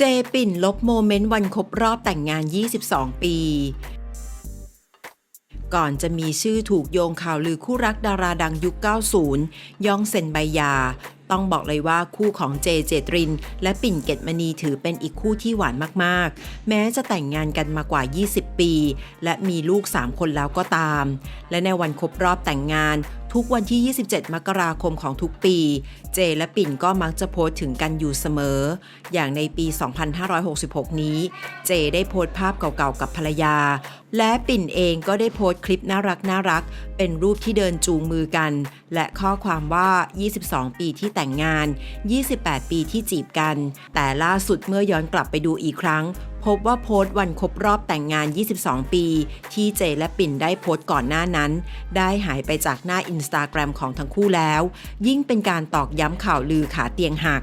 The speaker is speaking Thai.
เจปิ่นลบโมเมนต์วันครบรอบแต่งงาน 22 ปี ก่อนจะมีชื่อถูกโยงข่าวลือคู่รักดาราดังยุค 90 ย่องเซ็นใบยา ต้องบอกเลยว่าคู่ของเจเจตริน และปิ่นเกตมณีถือเป็นอีกคู่ที่หวานมากๆ แม้จะแต่งงานกันมากว่า 20 ปี และมีลูก 3 คนแล้วก็ตาม และในวันครบรอบแต่งงานทุกวันที่ 27 มกราคมของทุกปี เจและปิ่นก็มักจะโพสต์ถึงกันอยู่เสมอ อย่างในปี 2566 นี้ เจได้โพสต์ภาพเก่าๆ กับภรรยา และปิ่นเองก็ได้โพสต์คลิปน่ารักน่ารัก เป็นรูปที่เดินจูงมือกัน และข้อความว่า 22 ปีที่แต่งงาน 28 ปีที่จีบกัน แต่ล่าสุดเมื่อย้อนกลับไปดูอีกครั้ง พบว่าโพสต์วันครบรอบแต่งงาน 22 ปี ที่เจและปิ่นได้โพสต์ก่อนหน้านั้น ได้หายไปจากหน้าอินสตาแกรมของทั้งคู่แล้ว ยิ่งเป็นการตอกย้ำข่าวลือขาเตียงหัก